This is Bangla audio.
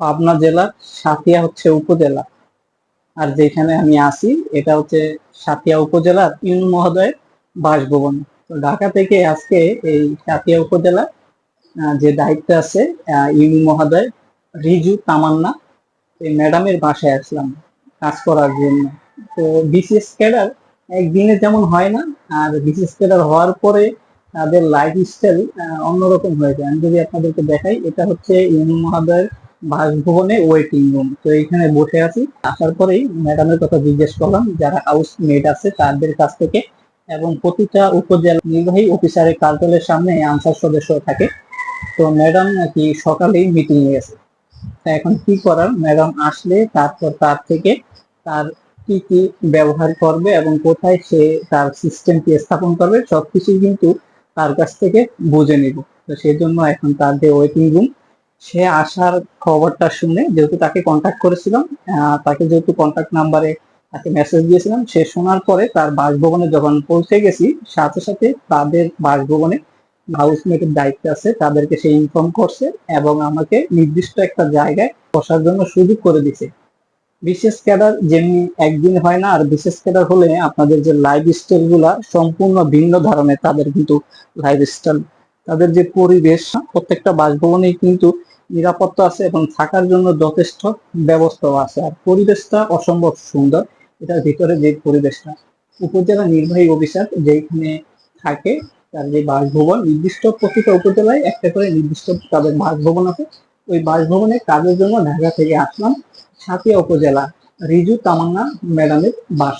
পাবনা জেলার সাতিয়া হচ্ছে উপজেলা। আর যেখানে আমি আছি, এটা হচ্ছে সাতিয়া উপজেলার ইউনু মহোদয়ের বাসভবন। তো ঢাকা থেকে আজকে এই সাতিয়া উপজেলা যে দায়িত্ব আছে ইউনু মহোদয় রিজু তামান্না এই ম্যাডামের বাসায় আসলাম কাজ করার জন্য। তো বিসিএস ক্যাডার একদিনে যেমন হয় না, আর বিসিএস ক্যাডার হওয়ার পরে তাদের লাইফ স্টাইল অন্যরকম হয়ে যায়। আমি যদি আপনাদেরকে দেখাই, এটা হচ্ছে ইউনু মহোদয়ের বাসভবনে ওয়েটিং রুম তো এখানে বসে আছি। আসার পরেই ম্যাডামের কথা জিজ্ঞেস করলাম, যারা হাউস মেড আছে তাদের কাছ থেকে এবং প্রতিটা উপজেলা নির্বাহী অফিসারের কার্যালয়ের সামনে আনসার সদস্য থাকে। তো ম্যাডাম নাকি সকালেই মিটিং গেছে। তা এখন কি করার? ম্যাডাম আসলে তারপর তার থেকে তার কি কি ব্যবহার করবে এবং কোথায় সে তার সিস্টেমটি স্থাপন করবে সবকিছু কিন্তু তার কাছ থেকে বুঝে নিব। তো সেই জন্য এখন তার যে ওয়েটিং রুম সে আসার খবরটা শুনে যেহেতু তাকে কন্ট্যাক্ট করেছিলাম তাকে যেহেতু কন্ট্যাক্ট নাম্বারে তাকে মেসেজ দিয়েছিলাম, সে শোনার পরে তার বাসভবনে যখন পৌঁছে গেছি, সাথে সাথে তাদের বাসভবনে হাউসমেটের দায়িত্ব আছে, তাদেরকে সে ইনফর্ম করছে এবং আমাকে নির্দিষ্ট একটা জায়গায় বসার জন্য সুযোগ করে দিছে বিশেষ ক্যাডার যেমনি একদিন হয় না, আর বিশেষ ক্যাডার হলে আপনাদের যে লাইফ স্টাইলগুলা সম্পূর্ণ ভিন্ন ধরনের তাদের কিন্তু লাইফ স্টাইল তাদের যে পরিবেশ, প্রত্যেকটা বাসভবনেই কিন্তু নিরাপত্তা আছে এবং থাকার জন্য যথেষ্ট ব্যবস্থাও আছে। আর পরিবেশটা অসম্ভব সুন্দর। এটার ভিতরে যে পরিবেশটা, উপজেলা নির্বাহী অফিসার যেখানে থাকে, তার যে বাসভবন, নির্দিষ্ট প্রতিটা উপজেলায় একটা করে নির্দিষ্ট তাদের বাসভবন আছে। ওই বাসভবনে কাজের জন্য ঢাকা থেকে আসলাম সাতিয়া উপজেলা রিজু তামান্না ম্যাডামের বাস